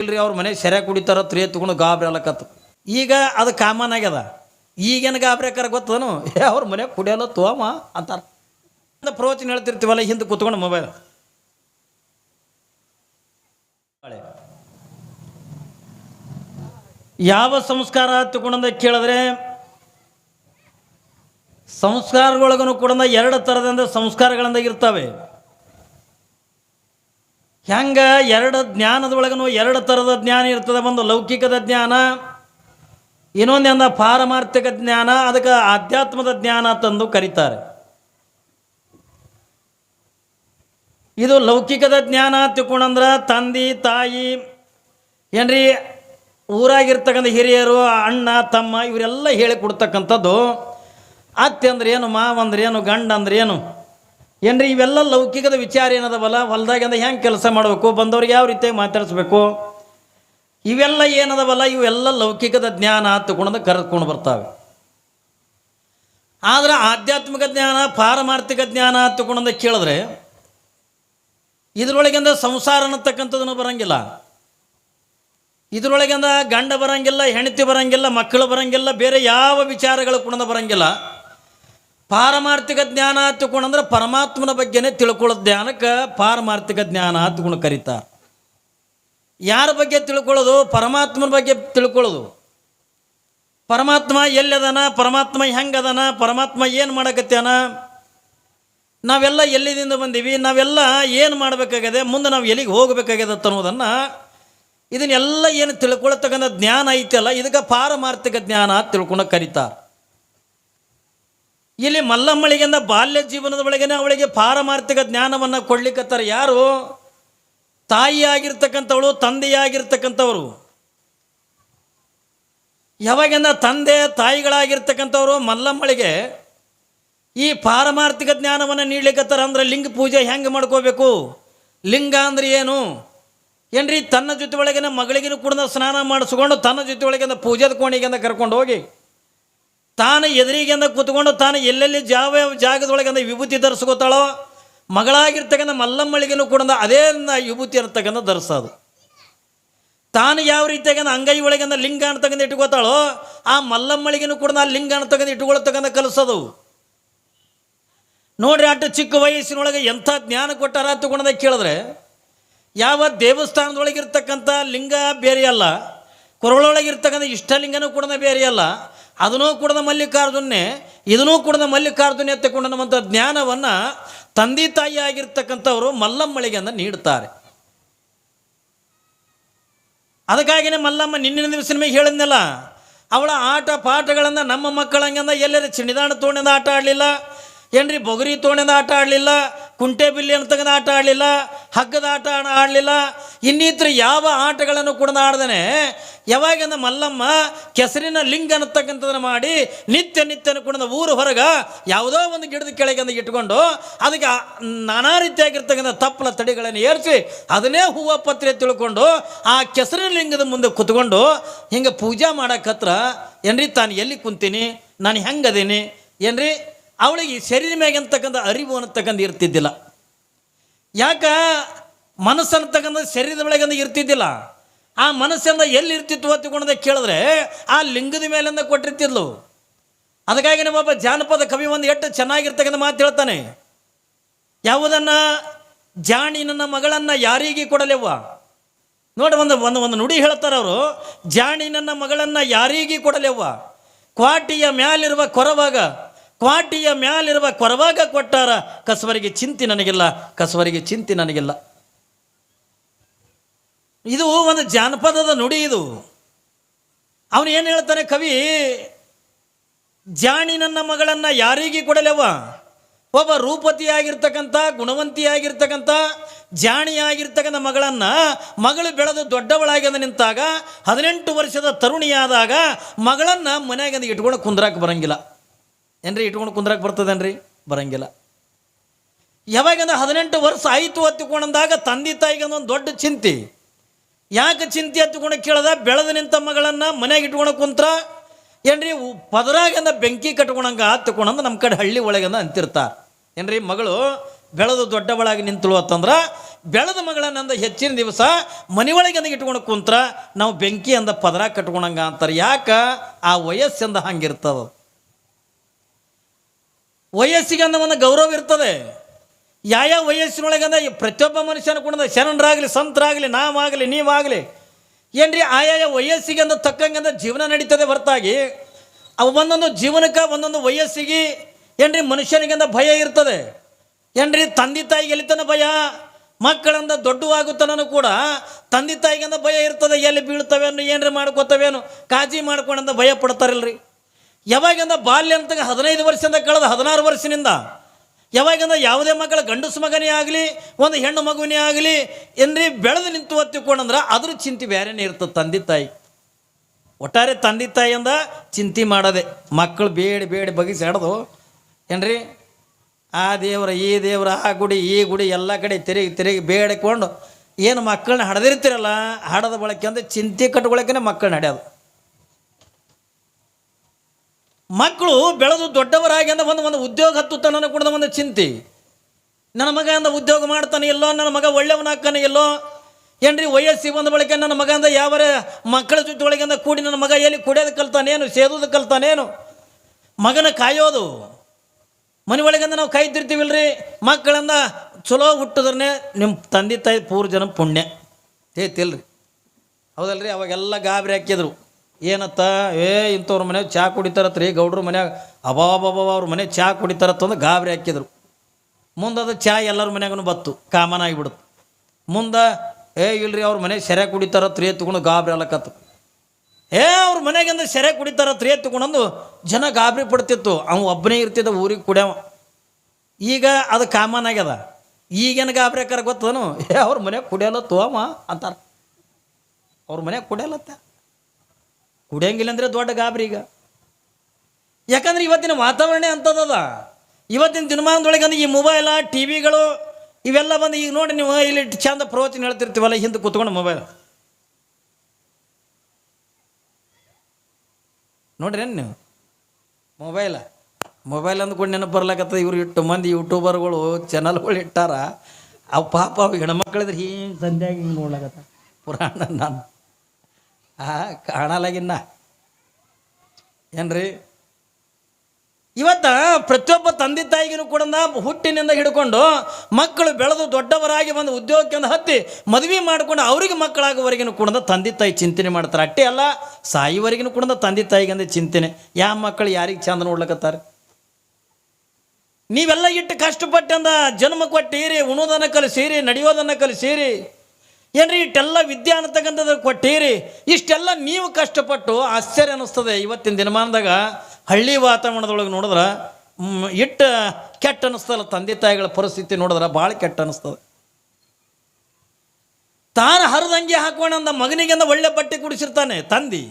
ಇಲ್ರಿ ಅವ್ರ ಮನೆ ಸೆರೆ ಕುಡಿತಾರ ತ್ರೀ ತಗೊಂಡು ಗಾಬರಿ ಅಲ್ಲಕತ್ತು ಈಗ ಅದು ಕಾಮನ್ ಆಗ್ಯದ. ಈಗೇನು ಗಾಬರಿ ಆಕಾರ ಗೊತ್ತದನು? ಏ, ಅವ್ರ ಮನೆ ಕುಡಿಯಲ್ಲ ತೋಮ ಅಂತಾರ. ಪ್ರವಚನ ಹೇಳ್ತಿರ್ತೀವಲ್ಲ, ಹಿಂದೆ ಕೂತ್ಕೊಂಡು ಮೊಬೈಲ್ ಯಾವ ಸಂಸ್ಕಾರ ತಗೊಂಡ ಕೇಳಿದ್ರೆ ಸಂಸ್ಕಾರಗಳೊಳಗೂ ಕೂಡ ಎರಡು ಥರದಿಂದ ಸಂಸ್ಕಾರಗಳಿಂದ ಇರ್ತವೆ. ಹೆಂಗ ಎರಡು ಜ್ಞಾನದೊಳಗನು ಎರಡು ಥರದ ಜ್ಞಾನ ಇರ್ತದೆ ಒಂದು ಲೌಕಿಕದ ಜ್ಞಾನ ಇನ್ನೊಂದೆಂದ ಪಾರಮಾರ್ಥಿಕ ಜ್ಞಾನ, ಅದಕ್ಕೆ ಆಧ್ಯಾತ್ಮದ ಜ್ಞಾನ ತಂದು ಕರೀತಾರೆ. ಇದು ಲೌಕಿಕದ ಜ್ಞಾನ ತಿಳ್ಕೊಂಡಂದ್ರೆ ತಂದೆ, ತಾಯಿ, ಏನ್ರಿ, ಊರಾಗಿರ್ತಕ್ಕಂಥ ಹಿರಿಯರು, ಅಣ್ಣ, ತಮ್ಮ, ಇವರೆಲ್ಲ ಹೇಳಿ ಕೊಡ್ತಕ್ಕಂಥದ್ದು ಅತ್ತೆ ಅಂದ್ರೆ ಏನು ಮಾವ ಅಂದ್ರೆ ಏನು ಗಂಡ ಏನು ಏನ್ರಿ, ಇವೆಲ್ಲ ಲೌಕಿಕದ ವಿಚಾರ ಏನದವಲ್ಲ? ಹೊಲ್ದಾಗ ಹೆಂಗೆ ಕೆಲಸ ಮಾಡಬೇಕು? ಬಂದವ್ರಿಗೆ ಯಾವ ರೀತಿಯಾಗಿ ಮಾತಾಡಿಸ್ಬೇಕು? ಇವೆಲ್ಲ ಏನದವಲ್ಲ? ಇವೆಲ್ಲ ಲೌಕಿಕದ ಜ್ಞಾನ ತಗೊಂಡು ಕರೆದುಕೊಂಡು ಬರ್ತಾವೆ. ಆದ್ರೆ ಆಧ್ಯಾತ್ಮಿಕ ಜ್ಞಾನ, ಪಾರಮಾರ್ಥಿಕ ಜ್ಞಾನ ತಗೊಂಡು ಕೇಳಿದ್ರೆ ಇದ್ರೊಳಗಿಂದ ಸಂಸಾರ ಅನ್ನತಕ್ಕಂಥದ್ದನ್ನು ಬರಂಗಿಲ್ಲ. ಇದ್ರೊಳಗಿಂದ ಗಂಡ ಬರಂಗಿಲ್ಲ, ಹೆಂಡತಿ ಬರಂಗಿಲ್ಲ, ಮಕ್ಕಳು ಬರಂಗಿಲ್ಲ, ಬೇರೆ ಯಾವ ವಿಚಾರಗಳು ಕೂಡ ಬರಂಗಿಲ್ಲ. ಪಾರಮಾರ್ಥಿಕ ಜ್ಞಾನ ತಗೊಂಡಂದ್ರೆ ಪರಮಾತ್ಮನ ಬಗ್ಗೆನೇ ತಿಳ್ಕೊಳ್ಳೋ ಜ್ಞಾನಕ್ಕೆ ಪಾರಮಾರ್ಥಿಕ ಜ್ಞಾನ ತಗೊಂಡು ಕರೀತಾರೆ. ಯಾರ ಬಗ್ಗೆ ತಿಳ್ಕೊಳ್ಳೋದು? ಪರಮಾತ್ಮನ ಬಗ್ಗೆ ತಿಳ್ಕೊಳ್ಳೋದು. ಪರಮಾತ್ಮ ಎಲ್ಲದನ? ಪರಮಾತ್ಮ ಹೆಂಗದನ? ಪರಮಾತ್ಮ ಏನು ಮಾಡಕತ್ತಾನ ನಾವೆಲ್ಲ ಎಲ್ಲಿದಿಂದ ಬಂದೀವಿ? ನಾವೆಲ್ಲ ಏನು ಮಾಡಬೇಕಾಗಿದೆ? ಮುಂದೆ ನಾವು ಎಲ್ಲಿಗೆ ಹೋಗಬೇಕಾಗಿದೆ ಅನ್ನೋದನ್ನು ಇದನ್ನೆಲ್ಲ ಏನು ತಿಳ್ಕೊಳ್ತಕ್ಕಂಥ ಜ್ಞಾನ ಐತಲ್ಲ, ಇದಕ್ಕೆ ಪಾರಮಾರ್ಥಿಕ ಜ್ಞಾನ ತಿಳ್ಕೊಂಡು ಕರೀತಾರೆ. ಇಲ್ಲಿ ಮಲ್ಲಮ್ಮಳಿಗೆಂದ ಬಾಲ್ಯ ಜೀವನದ ಒಳಗೇನೆ ಅವಳಿಗೆ ಪಾರಮಾರ್ಥಿಕ ಜ್ಞಾನವನ್ನು ಕೊಡ್ಲಿಕ್ಕತ್ತಾರೆ ಯಾರು? ತಾಯಿಯಾಗಿರ್ತಕ್ಕಂಥವಳು, ತಂದೆಯಾಗಿರ್ತಕ್ಕಂಥವ್ರು. ಯಾವಾಗಿಂದ ತಂದೆ, ತಾಯಿಗಳಾಗಿರ್ತಕ್ಕಂಥವ್ರು ಮಲ್ಲಮ್ಮಳಿಗೆ ಈ ಪಾರಮಾರ್ಥಿಕ ಜ್ಞಾನವನ್ನು ನೀಡ್ಲಿಕ್ಕತ್ತಾರ ಅಂದ್ರೆ ಲಿಂಗ ಪೂಜೆ ಹೆಂಗೆ ಮಾಡ್ಕೋಬೇಕು? ಲಿಂಗ ಅಂದ್ರೆ ಏನು? ಏನ್ರಿ, ತನ್ನ ಜೊತೆ ಒಳಗಿನ ಮಗಳಿಗಿನ ಕೂಡ ಸ್ನಾನ ಮಾಡಿಸ್ಕೊಂಡು ತನ್ನ ಜೊತೆ ಒಳಗಿಂದ ಪೂಜೆದ ಕೋಣಿಗಿಂದ ಕರ್ಕೊಂಡು ಹೋಗಿ ತಾನು ಎದುರಿಗೆಂದ ಕೂತ್ಕೊಂಡು ತಾನು ಎಲ್ಲೆಲ್ಲಿ ಜಾವ ಜಾಗದೊಳಗಿಂದ ವಿಭೂತಿ ಧರಿಸ್ಕೋತಾಳೋ, ಮಗಳಾಗಿರ್ತಕ್ಕಂಥ ಮಲ್ಲಮ್ಮಳಿಗೆನೂ ಕೂಡ ಅದೇ ವಿಭೂತಿ ಅಂತಕ್ಕಂಥ ಧರಿಸೋದು ತಾನು ಯಾವ ರೀತಿಯಾಗಿ ಅಂಗೈ ಒಳಗಿಂದ ಲಿಂಗ ಅಂತಕ್ಕಂಥ ಇಟ್ಕೋತಾಳೋ, ಆ ಮಲ್ಲಮ್ಮಳಿಗೆನೂ ಕೂಡ ಆ ಲಿಂಗ ಅಂತಕ್ಕಂಥ ಇಟ್ಕೊಳ್ತಕ್ಕಂಥ ಕಲಿಸೋದು ನೋಡ್ರಿ ಅಟ್ಟು ಚಿಕ್ಕ ವಯಸ್ಸಿನೊಳಗೆ ಎಂಥ ಜ್ಞಾನ ಕೊಟ್ಟಾರ ತಗೊಂಡದ ಕೇಳಿದ್ರೆ, ಯಾವ ದೇವಸ್ಥಾನದೊಳಗಿರ್ತಕ್ಕಂಥ ಲಿಂಗ ಬೇರೆಯಲ್ಲ ಕೊರಳೊಳಗಿರ್ತಕ್ಕಂಥ ಇಷ್ಟಲಿಂಗನೂ ಕೂಡ ಬೇರೆ ಅಲ್ಲ ಅದನ್ನೂ ಕೂಡ ಮಲ್ಲಿಕಾರ್ಜುನೇ ಇದನ್ನೂ ಕೂಡ ಮಲ್ಲಿಕಾರ್ಜುನ ಎತ್ತಕೊಂಡಂಥ ಜ್ಞಾನವನ್ನು ತಂದೆ ತಾಯಿ ಆಗಿರ್ತಕ್ಕಂಥವರು ಅಂತ ನೀಡ್ತಾರೆ. ಅದಕ್ಕಾಗಿನೇ ಮಲ್ಲಮ್ಮ ನಿನ್ನಿನ ದಿವಸ ನಿಮಗೆ ಹೇಳಿದ್ನಲ್ಲ, ಅವಳ ಆಟ ಪಾಠಗಳನ್ನು ನಮ್ಮ ಮಕ್ಕಳಂಗಂದ ಎಲ್ಲರ ಚಿಣಿದಾಣ ತೋಣದ ಆಟ ಆಡಲಿಲ್ಲ ಏನ್ರಿ ಬೊಗರಿ ತೋಣಿನ ಆಟ ಆಡಲಿಲ್ಲ, ಕುಂಟೆ ಬಿಲ್ಲಿ ಆಟ ಆಡಲಿಲ್ಲ, ಹಗ್ಗದ ಆಟ ಆಡಲಿಲ್ಲ, ಇನ್ನಿತರ ಯಾವ ಆಟಗಳನ್ನು ಕೂಡ ಆಡ್ದೇನೆ, ಯಾವಾಗಿಂದ ಮಲ್ಲಮ್ಮ ಕೆಸರಿನ ಲಿಂಗ ಅನ್ನತಕ್ಕಂಥದ್ದನ್ನು ಮಾಡಿ ನಿತ್ಯ ನಿತ್ಯನ ಕೂಡ ಊರು ಹೊರಗ ಯಾವುದೋ ಒಂದು ಗಿಡದ ಕೆಳಗೆ ಇಟ್ಕೊಂಡು ಅದಕ್ಕೆ ನಾನಾ ರೀತಿಯಾಗಿರ್ತಕ್ಕಂಥ ತಪ್ಪಲ ತಡಿಗಳನ್ನು ಏರಿಸಿ ಅದನ್ನೇ ಹೂವು ಪತ್ರೆ ತಿಳ್ಕೊಂಡು ಆ ಕೆಸರಿನ ಲಿಂಗದ ಮುಂದೆ ಕುತ್ಕೊಂಡು ಹಿಂಗೆ ಪೂಜೆ ಮಾಡೋಕ್ಕತ್ರ ಏನ್ರಿ ತಾನು ಎಲ್ಲಿ ಕುಂತೀನಿ, ನಾನು ಹೆಂಗದೀನಿ, ಏನ್ರಿ ಅವಳಿಗೆ ಶರೀರ ಮ್ಯಾಗ ಅಂತಕ್ಕಂಥ ಅರಿವು ಅನ್ನತಕ್ಕಂಥ ಇರ್ತಿದ್ದಿಲ್ಲ. ಯಾಕ? ಮನಸ್ಸು ಅನ್ನತಕ್ಕಂಥ ಶರೀರದ ಒಳಗಂದ ಇರ್ತಿದ್ದಿಲ್ಲ. ಆ ಮನಸ್ಸಿಂದ ಎಲ್ಲಿ ಇರ್ತಿತ್ತು ಹೊತ್ತುಕೊಂಡದ ಕೇಳಿದ್ರೆ ಆ ಲಿಂಗದ ಮೇಲಿಂದ ಕೊಟ್ಟಿರ್ತಿದ್ಲು. ಅದಕ್ಕಾಗಿ ಒಬ್ಬ ಜಾನಪದ ಕವಿ ಒಂದು ಎಷ್ಟು ಚೆನ್ನಾಗಿರ್ತಕ್ಕಂಥ ಮಾತು ಹೇಳ್ತಾನೆ. ಯಾವುದನ್ನು? ಜಾಣಿ ನನ್ನ ಮಗಳನ್ನು ಯಾರಿಗೆ ಕೊಡಲೆವ್ವ? ನೋಡಿ, ಒಂದು ಒಂದು ಒಂದು ನುಡಿ ಹೇಳ್ತಾರೆ ಅವರು. ಜಾಣಿ ನನ್ನ ಮಗಳನ್ನು ಯಾರಿಗೆ ಕೊಡಲೆವ್ವ? ಕ್ವಾಟಿಯ ಮ್ಯಾಲಿರುವ ಕೊರವಾಗ ಕ್ವಾಟಿಯ ಮ್ಯಾಲಿರುವ ಕೊರವಾಗ ಕೊಟ್ಟಾರ, ಕಸವರಿಗೆ ಚಿಂತೆ ನನಗಿಲ್ಲ, ಕಸವರಿಗೆ ಚಿಂತೆ ನನಗಿಲ್ಲ. ಇದು ಒಂದು ಜಾನಪದದ ನುಡಿ ಇದು. ಅವನು ಏನು ಹೇಳ್ತಾನೆ, ಕವಿ, ಜಾಣಿ ನನ್ನ ಮಗಳನ್ನು ಯಾರಿಗೆ ಕೊಡಲೆವ ಒಬ್ಬ ರೂಪತಿಯಾಗಿರ್ತಕ್ಕಂಥ, ಗುಣವಂತಿಯಾಗಿರ್ತಕ್ಕಂಥ, ಜಾಣಿಯಾಗಿರ್ತಕ್ಕಂಥ ಮಗಳನ್ನ ಮಗಳು ಬೆಳೆದು ದೊಡ್ಡವಳಾಗಿ ನಿಂತಾಗ, ಹದಿನೆಂಟು ವರ್ಷದ ತರುಣಿಯಾದಾಗ ಮಗಳನ್ನ ಮನ್ಯಾಗಿಂದ ಇಟ್ಕೊಂಡು ಕುಂದ್ರಾಕ ಬರಂಗಿಲ್ಲ. ಏನ್ರಿ ಇಟ್ಕೊಂಡು ಕುಂದ್ರಾಕ್ ಬರ್ತದೇನ್ರಿ? ಬರಂಗಿಲ್ಲ. ಯಾವಾಗಂದ್ರೆ ಹದಿನೆಂಟು ವರ್ಷ ಆಯಿತು ಹತ್ತಿಕೊಂಡಂದಾಗ ತಂದೆ ತಾಯಿಗೆ ಒಂದು ದೊಡ್ಡ ಚಿಂತೆ. ಯಾಕೆ ಚಿಂತೆ ಹತ್ತಿಕೊಂಡು ಕೇಳದ? ಬೆಳೆದ ನಿಂತ ಮಗಳನ್ನು ಮನೆಗೆ ಇಟ್ಕೊಂಡು ಕುಂತ್ರ, ಏನ್ರಿ ಪದರಾಗಿಂದ ಬೆಂಕಿ ಕಟ್ಕೊಂಡಂಗೆ ಹತ್ತಿಕೊಂಡಂದ್ರೆ ನಮ್ಮ ಕಡೆ ಹಳ್ಳಿ ಒಳಗಂದ ಅಂತಿರ್ತಾರೆ. ಏನ್ರಿ ಮಗಳು ಬೆಳೆದು ದೊಡ್ಡವಳಾಗಿ ನಿಂತಳು ಅಂತಂದ್ರೆ, ಬೆಳೆದ ಮಗಳನ್ನಂದ ಹೆಚ್ಚಿನ ದಿವಸ ಮನೆಯೊಳಗೆ ಇಟ್ಕೊಂಡು ಕುಂತ್ರ, ನಾವು ಬೆಂಕಿ ಅಂದ ಪದರ ಕಟ್ಕೊಳಂಗ ಅಂತಾರೆ. ಯಾಕೆ? ಆ ವಯಸ್ಸಿಂದ ಹಂಗಿರ್ತದ. ವಯಸ್ಸಿಗೆ ಅಂದ ಒಂದು ಗೌರವ ಇರ್ತದೆ. ಯಾವ ವಯಸ್ಸಿನೊಳಗಂದ ಈ ಪ್ರತಿಯೊಬ್ಬ ಮನುಷ್ಯನ ಕೂಡ ಶರಣರಾಗಲಿ, ಸಂತರಾಗಲಿ, ನಾವಾಗಲಿ, ನೀವಾಗಲಿ. ಏನ್ರಿ ಆಯಾಯ ವಯಸ್ಸಿಗೆ ಅಂದ ತಕ್ಕಂಗಂದ ಜೀವನ ನಡೀತದೆ ಹೊರತಾಗಿ. ಅವು ಒಂದೊಂದು ಜೀವನಕ್ಕೆ ಒಂದೊಂದು ವಯಸ್ಸಿಗೆ ಏನ್ರಿ ಮನುಷ್ಯನಿಗಂದ ಭಯ ಇರ್ತದೆ. ಏನ್ರಿ ತಂದೆ ತಾಯಿಗೆ ಎಲ್ಲಿತನ ಭಯ? ಮಕ್ಕಳಂದ ದೊಡ್ಡವಾಗುತ್ತನೂ ಕೂಡ ತಂದೆ ತಾಯಿಗಂದ ಭಯ ಇರ್ತದೆ. ಎಲ್ಲಿ ಬೀಳ್ತವೇನು ಏನ್ರಿ ಮಾಡ್ಕೋತವೇನು ಕಾಜಿ ಮಾಡ್ಕೊಂಡಂದ ಭಯ ಪಡ್ತಾರಲ್ರಿ. ಯಾವಾಗಿಂದ ಬಾಲ್ಯ ಅಂತ ಹದಿನೈದು ವರ್ಷದಿಂದ ಕಳೆದ ಹದಿನಾರು ವರ್ಷದಿಂದ? ಯಾವಾಗಿಂದ ಯಾವುದೇ ಮಕ್ಕಳ ಗಂಡಸು ಮಗನೇ ಆಗಲಿ, ಒಂದು ಹೆಣ್ಣು ಮಗುವಿನೇ ಆಗಲಿ, ಏನ್ರಿ ಬೆಳೆದು ನಿಂತು ಒತ್ತಿಕೊಂಡಂದ್ರೆ ಅದ್ರ ಚಿಂತೆ ಬೇರೆನೇ ಇರ್ತದೆ ತಂದೆ ತಾಯಿ. ಒಟ್ಟಾರೆ ತಂದೆ ತಾಯಿಯಿಂದ ಚಿಂತೆ ಮಾಡೋದೆ. ಮಕ್ಕಳು ಬೇಡಿ ಬೇಡಿ ಬಗಿಸಿ ಹಿಡ್ದು ಏನ್ರಿ? ಆ ದೇವರ, ಈ ದೇವರ, ಆ ಗುಡಿ, ಈ ಗುಡಿ ಎಲ್ಲ ಕಡೆ ತಿರುಗಿ ತಿರುಗಿ ಬೇಡಿಕೊಂಡು, ಏನು ಮಕ್ಕಳನ್ನ ಹಡದಿರ್ತಿರಲ್ಲ, ಹಡದ ಬಳಕೆ ಅಂದರೆ ಚಿಂತೆ ಕಟ್ಕೊಳಕ್ಕೆ ಮಕ್ಕಳನ್ನ ಹಡ್ಯೋದು. ಮಕ್ಕಳು ಬೆಳೆದು ದೊಡ್ಡವರಾಗಿ ಅಂದ ಒಂದು ಒಂದು ಉದ್ಯೋಗ ಹತ್ತುತ್ತಾನ ಕೂಡ ಒಂದು ಚಿಂತೆ. ನನ್ನ ಮಗ ಅಂದ ಉದ್ಯೋಗ ಮಾಡ್ತಾನೆ ಎಲ್ಲೋ, ನನ್ನ ಮಗ ಒಳ್ಳೆಯವನಾಗ್ತಾನೆ ಎಲ್ಲೋ. ಏನ್ರಿ ವಯಸ್ಸಿಗೆ ಬಂದ ಬಳಿಕ ನನ್ನ ಮಗ ಅಂದ ಯಾವರ ಮಕ್ಕಳ ಜೊತೆ ಒಳಗಿಂದ ಕೂಡಿ ನನ್ನ ಮಗ ಎಲ್ಲಿ ಕುಡಿಯೋದು ಕಲ್ತಾನೇನು ಸೇದೋದು ಕಲ್ತಾನೇನು? ಮಗನ ಕಾಯೋದು. ಮನೆ ಒಳಗಿಂದ ನಾವು ಕಾಯ್ತಿರ್ತೀವಿಲ್ರಿ ಮಕ್ಕಳಂದ ಚಲೋ ಹುಟ್ಟಿದ್ರೆ ನಿಮ್ಮ ತಂದೆ ತಾಯಿ ಪೂರ್ವ ಜನ ಪುಣ್ಯ. ತೇತಿಲ್ರಿ ಹೌದಲ್ರಿ? ಅವಾಗೆಲ್ಲ ಗಾಬರಿ ಹಾಕಿದ್ರು. ಏನತ್ತ? ಏ, ಇಂಥವ್ರ ಮನೆ ಚಹಾ ಕುಡಿತಾರತ್ರಿ? ಗೌಡ್ರ ಮನ್ಯಾಗ ಅಬಾಬಾಬಾ ಅವ್ರ ಮನೆ ಚಹಾ ಅಂದ್ರೆ ಗಾಬರಿ ಹಾಕಿದ್ರು. ಮುಂದೆ ಅದು ಚಹಾ ಎಲ್ಲರ ಮನ್ಯಾಗೂ ಬತ್ತು, ಕಾಮನ್ ಆಗಿಬಿಡುತ್ತೆ ಮುಂದೆ, ಏ, ಇಲ್ರಿ ಅವ್ರ ಮನೆ ಸೆರೆ ಕುಡಿತಾರತ್ರಿ ಎತ್ಕೊಂಡು ಗಾಬರಿ ಅಲ್ಲಕತ್ತು ಏ, ಅವ್ರ ಮನೆಗಿಂದ ಸೆರೆ ಕುಡಿತಾರತ್ರಿ ಎತ್ಕೊಂಡಂದು ಜನ ಗಾಬರಿ ಪಡ್ತಿತ್ತು. ಅವ ಒಬ್ಬನೇ ಇರ್ತಿದ್ದ ಊರಿಗೆ ಕುಡಿಯವ. ಈಗ ಅದು ಕಾಮನ್ ಆಗ್ಯದ. ಈಗೇನು ಗಾಬರಿ ಹಾಕಾರ ಗೊತ್ತದನು? ಏ, ಅವ್ರ ಮನೆ ಕುಡಿಯಲ್ಲ ತೋಮ ಅಂತಾರ. ಅವ್ರ ಮನೆ ಕುಡಿಯಲತ್ತ. ಕುಡಿಯಂಗಿಲ್ಲ ಅಂದರೆ ದೊಡ್ಡ ಗಾಬರಿ ಈಗ. ಯಾಕಂದ್ರೆ ಇವತ್ತಿನ ವಾತಾವರಣ ಅಂಥದ್ದದ. ಇವತ್ತಿನ ದಿನಮಾನದೊಳಗೆ ಅಂದ್ರೆ ಈ ಮೊಬೈಲ ಟಿ ವಿಗಳು ಇವೆಲ್ಲ ಬಂದು ಈಗ ನೋಡಿ ನೀವು, ಇಲ್ಲಿ ಚಂದ ಪ್ರವಚನ ಹೇಳ್ತಿರ್ತೀವಲ್ಲ, ಹಿಂದೆ ಕೂತ್ಕೊಂಡು ಮೊಬೈಲ್ ನೋಡ್ರಿ ನೀವು? ಮೊಬೈಲ ಮೊಬೈಲ್ ಅಂದ್ಕೊಂಡು ನೆನಪು ಬರ್ಲಾಕತ್ತದ, ಇವ್ರು ಇಟ್ಟು ಮಂದಿ ಯೂಟ್ಯೂಬರ್ಗಳು ಚಾನಲ್ಗಳು ಇಟ್ಟಾರ. ಅವು ಪಾಪ ಅವು ಹೆಣ್ಮಕ್ಳಿದ್ರೆ ಹಿಂಗೆ ಸಂಧ್ಯಾಗ ಹಿಂಗೆ ನೋಡ್ಲಾಕತ್ತ ಪುರಾಣ ನಾನು. ಆ, ಕಾಣಲಾಗಿನ್ನ. ಏನ್ರಿ? ಇವತ್ತ ಪ್ರತಿಯೊಬ್ಬ ತಂದೆ ತಾಯಿಗೂ ಕೂಡ ಹುಟ್ಟಿನಿಂದ ಹಿಡ್ಕೊಂಡು ಮಕ್ಕಳು ಬೆಳೆದು ದೊಡ್ಡವರಾಗಿ ಬಂದು ಉದ್ಯೋಗಕ್ಕೆ ಹತ್ತಿ ಮದುವೆ ಮಾಡ್ಕೊಂಡು ಅವರಿಗೆ ಮಕ್ಕಳಾಗುವವರೆಗಿನೂ ಕೂಡ ತಂದೆ ತಾಯಿ ಚಿಂತನೆ ಮಾಡ್ತಾರೆ. ಅಟ್ಟೆ ಅಲ್ಲ ಸಾಯಿವರೆಗಿನೂ ಕೂಡ ತಂದೆ ತಾಯಿಗೆ ಚಿಂತನೆ. ಯಾವ ಮಕ್ಕಳು ಯಾರಿಗೆ ಚಂದ ನೋಡ್ಲಕತ್ತಾರೆ? ನೀವೆಲ್ಲ ಇಟ್ಟು ಕಷ್ಟಪಟ್ಟಂದ ಜನ್ಮ ಕೊಟ್ಟಿರಿ, ಉಣೋದನ್ನು ಕಲಿಸಿರಿ, ನಡೆಯೋದನ್ನು ಕಲಿಸೀರಿ. ಏನ್ರಿ ಇಷ್ಟೆಲ್ಲ ವಿದ್ಯೆ ಅನ್ನತಕ್ಕಂಥದ್ದು ಕೊಟ್ಟೀರಿ? ಇಷ್ಟೆಲ್ಲ ನೀವು ಕಷ್ಟಪಟ್ಟು ಆಶ್ಚರ್ಯ ಅನ್ನಿಸ್ತದೆ ಇವತ್ತಿನ ದಿನಮಾನದಾಗ. ಹಳ್ಳಿ ವಾತಾವರಣದೊಳಗೆ ನೋಡಿದ್ರೆ ಇಟ್ಟು ಕೆಟ್ಟ ಅನ್ನಿಸ್ತಲ್ಲ ತಂದೆ ತಾಯಿಗಳ ಪರಿಸ್ಥಿತಿ ನೋಡಿದ್ರೆ ಭಾಳ ಕೆಟ್ಟ ಅನ್ನಿಸ್ತದೆ. ತಾನು ಹರಿದಂಗೆ ಅಂದ ಮಗನಿಗೆಂದ ಒಳ್ಳೆ ಬಟ್ಟೆ ಕುಡಿಸಿರ್ತಾನೆ ತಂದಿ.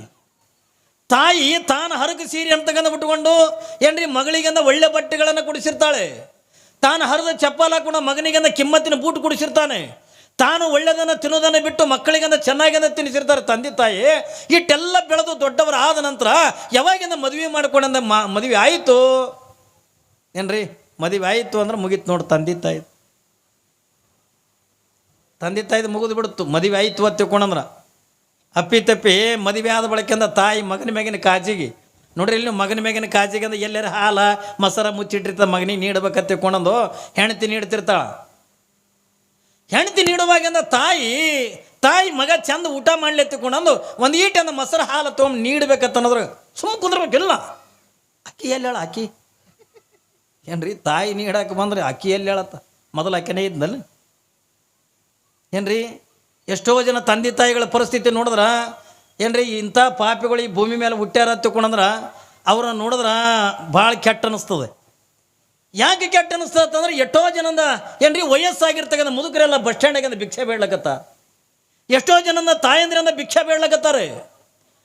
ತಾಯಿ ತಾನು ಹರಕು ಸೀರೆ ಅಂತಕ್ಕಂಥ ಬಿಟ್ಕೊಂಡು ಏನ್ರಿ ಮಗಳಿಗೆಂದ ಒಳ್ಳೆ ಬಟ್ಟೆಗಳನ್ನು ಕುಡಿಸಿರ್ತಾಳೆ. ತಾನು ಹರಿದ ಚಪ್ಪಲ್ ಹಾಕೊಂಡು ಮಗನಿಗೆಂದ ಕಿಮ್ಮತ್ತಿನ ಬೂಟ್ ಕುಡಿಸಿರ್ತಾನೆ. ತಾನು ಒಳ್ಳೆಯದನ್ನು ತಿನ್ನೋದನ್ನು ಬಿಟ್ಟು ಮಕ್ಕಳಿಗಂದ ಚೆನ್ನಾಗಿಂದ ತಿನ್ನಿಸಿರ್ತಾರೆ ತಂದೆ ತಾಯಿ, ಇಟ್ಟೆಲ್ಲ ಬೆಳೆದು ದೊಡ್ಡವರು ಆದ ನಂತರ ಯಾವಾಗಿಂದ ಮದುವೆ ಮಾಡ್ಕೊಂಡಂದ ಮದುವೆ ಆಯಿತು? ಏನ್ರಿ? ಮದುವೆ ಆಯಿತು ಅಂದ್ರೆ ಮುಗೀತು ನೋಡಿ ತಂದೆ ತಾಯಿ. ತಂದೆ ತಾಯಿದು ಮುಗಿದು ಬಿಡುತ್ತು. ಮದುವೆ ಆಯಿತು ಅಂತ ತಿಳ್ಕೊಂಡಂದ್ರ. ಅಪ್ಪಿ ತಪ್ಪಿ ಮದುವೆ ಆದ ಬಳಕೆಂದ ತಾಯಿ ಮಗನ ಮ್ಯಾಗಿನ ಕಾಜಿಗೆ, ನೋಡ್ರಿ ಇಲ್ಲಿ ಮಗನ ಮ್ಯಾಗಿನ ಕಾಜಿಗೆ ಅಂದ್ರೆ ಎಲ್ಲರ ಹಾಲ ಮೊಸರ ಮುಚ್ಚಿಟ್ಟಿರ್ತ ಮಗನಿಗೆ ನೀಡ್ಬೇಕಂತ ತಿಳ್ಕೊಂಡಂದು ಹೆಂಡತಿ ನೀಡ್ತಿರ್ತಾಳ. ಹೆಂಡತಿ ನೀಡುವಾಗಿಂದ ತಾಯಿ ತಾಯಿ ಮಗ ಚಂದ ಊಟ ಮಾಡ್ಲಿ ತಿಳ್ಕೊಂಡಂದು ಒಂದು ಈಟಂದ ಮೊಸರು ಹಾಲು ತೊಗೊಂಡು ನೀಡ್ಬೇಕಂತ ಅನ್ನೋದ್ರ ಸುಮ್ಮ ಕುಂದ್ರಬೇಕಿಲ್ಲ. ಅಕ್ಕಿ ಹೇಳ ಅಕ್ಕಿ? ಏನ್ರಿ ತಾಯಿ ನೀಡಕ್ಕೆ ಬಂದ್ರೆ ಅಕ್ಕಿ ಎಲ್ಲಿ ಹೇಳತ್ತ? ಮೊದಲು ಅಕ್ಕಿನೇ ಇದ್ನಲ್ಲ. ಏನ್ರಿ ಎಷ್ಟೋ ಜನ ತಂದೆ ತಾಯಿಗಳ ಪರಿಸ್ಥಿತಿ ನೋಡಿದ್ರ, ಏನ್ರಿ ಇಂಥ ಪಾಪಿಗಳು ಈ ಭೂಮಿ ಮೇಲೆ ಹುಟ್ಟ್ಯಾರ ತಿಳ್ಕೊಂಡಂದ್ರ, ಅವ್ರನ್ನ ನೋಡಿದ್ರ ಭಾಳ ಕೆಟ್ಟ ಅನ್ನಿಸ್ತದೆ ಯಾಕೆ ಕೆಟ್ಟ ಅನಿಸ್ತಂದ್ರೆ ಎಷ್ಟೋ ಜನದ ಏನ್ರಿ ವಯಸ್ಸಾಗಿರ್ತಕ್ಕಂಥ ಮುದುಕರೆಲ್ಲ ಬಸ್ ಸ್ಟ್ಯಾಂಡಾಗಿಂದ ಭಿಕ್ಷೆ ಬೇಡ್ಲಕತ್ತ. ಎಷ್ಟೋ ಜನನ ತಾಯಂದ್ರಿಂದ ಭಿಕ್ಷೆ ಬೇಡ್ಲಕತ್ತಾರೆ.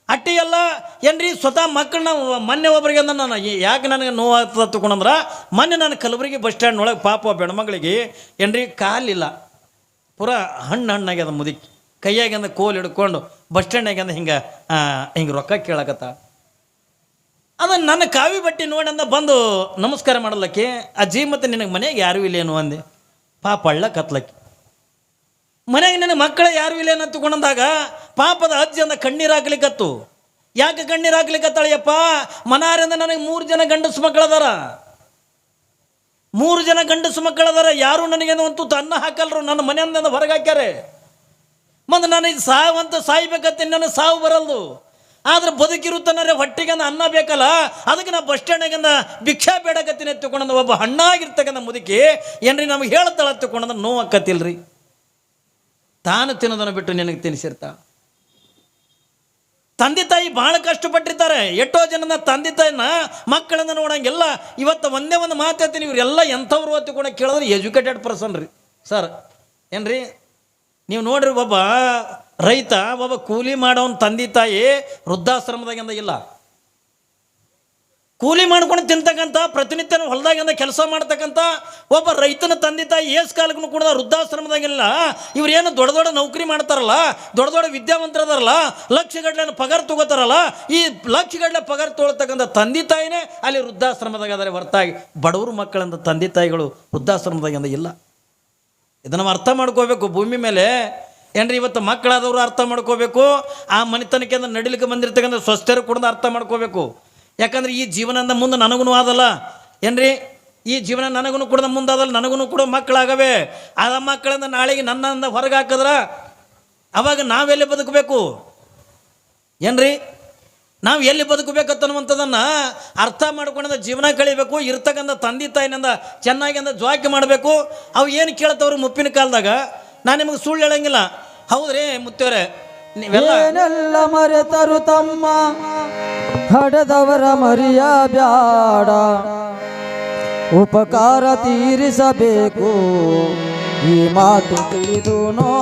ಅಟ್ಟಿ ಎಲ್ಲ ಏನ್ರಿ ಸ್ವತಃ ಮಕ್ಕಳನ್ನ ಮೊನ್ನೆ ಒಬ್ಬರಿಗೆ ನಾನು ಯಾಕೆ ನನಗೆ ನೋವಾಗ್ತದ ತಗೊಂಡಂದ್ರೆ ಮೊನ್ನೆ ನಾನು ಕಲಬುರಗಿ ಬಸ್ ಸ್ಟ್ಯಾಂಡ್ ಒಳಗೆ ಪಾಪ ಬೆಣ್ಮಗಳಿಗೆ ಏನ್ರಿ ಕಾಲಿಲ್ಲ. ಪೂರ ಹಣ್ಣು ಹಣ್ಣಾಗ್ಯದ ಮುದುಕಿ. ಕೈಯಾಗಿಂದ ಕೋಲ್ ಹಿಡ್ಕೊಂಡು ಬಸ್ ಸ್ಟ್ಯಾಂಡಾಗಿಂದ ಹಿಂಗೆ ಹಿಂಗೆ ರೊಕ್ಕ ಕೇಳಕತ್ತ. ಅದನ್ನು ನನ್ನ ಕಾವಿ ಬಟ್ಟೆ ನೋಡಂದ ಬಂದು ನಮಸ್ಕಾರ ಮಾಡಲಕ್ಕೆ, ಅಜ್ಜಿ ಮತ್ತು ನಿನಗೆ ಮನೆಗೆ ಯಾರೂ ಇಲ್ಲೇನು ಅಂದೆ. ಪಾಪ ಅಳ್ಳ ಕತ್ಲಕ್ಕೆ. ಮನೆಗೆ ನಿನ್ನ ಮಕ್ಕಳ ಯಾರು ಇಲ್ಲ ಅಂತ ತಗೊಂಡಂದಾಗ ಪಾಪದ ಅಜ್ಜಿ ಅಂದ ಕಣ್ಣೀರು ಹಾಕ್ಲಿಕ್ಕತ್ತು ಯಾಕೆ ಕಣ್ಣೀರು ಹಾಕ್ಲಿಕ್ಕತ್ತಾಳೆಯಪ್ಪ ಮನಾರಿಂದ ನನಗೆ ಮೂರು ಜನ ಗಂಡಸು ಮಕ್ಕಳದಾರ ಮೂರು ಜನ ಗಂಡಸು ಮಕ್ಕಳದಾರ ಯಾರು ನನಗೇನು ಅಂತೂ ತನ್ನ ಹಾಕಲ್ರು, ನನ್ನ ಮನೆಯಿಂದ ಹೊರಗೆ ಹಾಕ್ಯಾರೆ. ಮತ್ತು ನನಗೆ ಸಾವಂತ ಸಾಯ್ಬೇಕತ್ತೆ ನನಗೆ ಸಾವು ಬರಲ್ದು. ಆದ್ರೆ ಬದುಕಿರುತ್ತಾನೆ ಹೊಟ್ಟೆಗೆ ಅನ್ನ ಬೇಕಲ್ಲ? ಅದಕ್ಕೆ ನಾ ಬಸ್ ಸ್ಟ್ಯಾಂಡಿಗೆ ಭಿಕ್ಷಾ ಬೇಡಕತ್ತಿನ ಎತ್ತುಕೊಂಡ ಒಬ್ಬ ಹಣ್ಣಾಗಿರ್ತಕ್ಕಂಥ ಮುದುಕಿ, ಏನ್ರಿ ನಮ್ಗೆ ಹೇಳ್ತಾಳ ಎತ್ತುಕೊಂಡ ನೋವು ಅಕ್ಕತ್ತಿಲ್ರಿ ತಾನು ತಿನ್ನೋದನ್ನು ಬಿಟ್ಟು ನಿನಗೆ ತಿನ್ನಿಸಿರ್ತ ತಂದೆ ತಾಯಿ ಭಾಳ ಕಷ್ಟಪಟ್ಟಿರ್ತಾರೆ. ಎಷ್ಟೋ ಜನನ ತಂದೆ ತಾಯಿನ ಮಕ್ಕಳನ್ನ ನೋಡಂಗೆಲ್ಲ ಇವತ್ತು ಒಂದೇ ಒಂದು ಮಾತಾಡ್ತೀನಿ ಹೇಳ್ತೀನಿ, ಇವರೆಲ್ಲ ಎಂಥವ್ರು ಹೊತ್ತು ಕೂಡ ಕೇಳಿದ್ರೆ ಎಜುಕೇಟೆಡ್ ಪರ್ಸನ್ ರೀ. ಸರ್, ಏನ್ರಿ? ನೀವು ನೋಡ್ರಿ ಒಬ್ಬ ರೈತ ಒಬ್ಬ ಕೂಲಿ ಮಾಡೋನ್ ತಂದೆ ತಾಯಿ ವೃದ್ಧಾಶ್ರಮದಾಗಿಂದ ಇಲ್ಲ. ಕೂಲಿ ಮಾಡ್ಕೊಂಡು ತಿಂತಕ್ಕಂಥ ಪ್ರತಿನಿತ್ಯ ಹೊಲದಾಗಿಂದ ಕೆಲಸ ಮಾಡ್ತಕ್ಕಂಥ ಒಬ್ಬ ರೈತನ ತಂದೆ ತಾಯಿ ಏಸ್ ಕಾಲಕ್ಕೂ ಕೂಡ ವೃದ್ಧಾಶ್ರಮದಾಗಿಲ್ಲ. ಇವ್ರೇನು ದೊಡ್ಡ ದೊಡ್ಡ ನೌಕರಿ ಮಾಡ್ತಾರಲ್ಲ, ದೊಡ್ಡ ದೊಡ್ಡ ವಿದ್ಯಾವಂತರದಾರಲ್ಲ, ಲಕ್ಷಗಟ್ಟಲೆ ಪಗಾರ ತಗೋತಾರಲ್ಲ, ಈ ಲಕ್ಷಗಟ್ಟಲೆ ಪಗಾರ ತೊಗೊಳ್ತಕ್ಕಂಥ ತಂದೆ ತಾಯಿನೇ ಅಲ್ಲಿ ವೃದ್ಧಾಶ್ರಮದಾಗ ಅದಾರೆ ಹೊರತಾಗಿ. ಬಡವರು ಮಕ್ಕಳಂತ ತಂದೆ ತಾಯಿಗಳು ವೃದ್ಧಾಶ್ರಮದಾಗಿಂದ ಇಲ್ಲ. ಇದನ್ನು ಅರ್ಥ ಮಾಡ್ಕೋಬೇಕು. ಭೂಮಿ ಮೇಲೆ ಏನ್ರಿ ಇವತ್ತು ಮಕ್ಕಳಾದವರು ಅರ್ಥ ಮಾಡ್ಕೋಬೇಕು? ಆ ಮನೆತನಕ್ಕೆ ಅಂದ್ರೆ ನಡಿಲಿಕ್ಕೆ ಬಂದಿರ್ತಕ್ಕಂಥ ಸ್ವಸ್ಥರು ಕೂಡ ಅರ್ಥ ಮಾಡ್ಕೋಬೇಕು. ಯಾಕಂದ್ರೆ ಈ ಜೀವನದ ಮುಂದೆ ನನಗೂ ಆದಲ್ಲ. ಏನ್ರಿ? ಈ ಜೀವನ ನನಗೂ ಕೂಡ ಮುಂದಾದಲ್ಲ ನನಗೂ ಕೂಡ ಮಕ್ಕಳಾಗವೆ. ಆ ಮಕ್ಕಳಿಂದ ನಾಳೆಗೆ ನನ್ನಿಂದ ಹೊರಗೆ ಹಾಕಿದ್ರ ಅವಾಗ ನಾವೆಲ್ಲಿ ಬದುಕಬೇಕು? ಏನ್ರಿ? ನಾವು ಎಲ್ಲಿ ಬದುಕಬೇಕನ್ನುವಂಥದ್ದನ್ನು ಅರ್ಥ ಮಾಡ್ಕೊಂಡ ಜೀವನ ಕಳಿಬೇಕು, ಇರ್ತಕ್ಕಂಥ ತಂದೆ ತಾಯಿನಿಂದ ಚೆನ್ನಾಗಿ ಅಂದ ಜ್ವಾಕಿ ಮಾಡಬೇಕು. ಅವು ಏನು ಕೇಳ್ತವ್ರು ಮುಪ್ಪಿನ ಕಾಲದಾಗ? ನಾನು ನಿಮಗೆ ಸುಳ್ಳು ಹೇಳಂಗಿಲ್ಲ. ಹೌದ್ರಿ ಮುತ್ತೇವ್ರೆ? ನೀವೆಲ್ಲ ಏನೆಲ್ಲ ಮರೆತರು ತಮ್ಮ? ಹಡದವರ ಮರಿಯ ಬ್ಯಾಡ. ಉಪಕಾರ ತೀರಿಸಬೇಕು. ಈ ಮಾತು ತಿಳಿದು ನೋ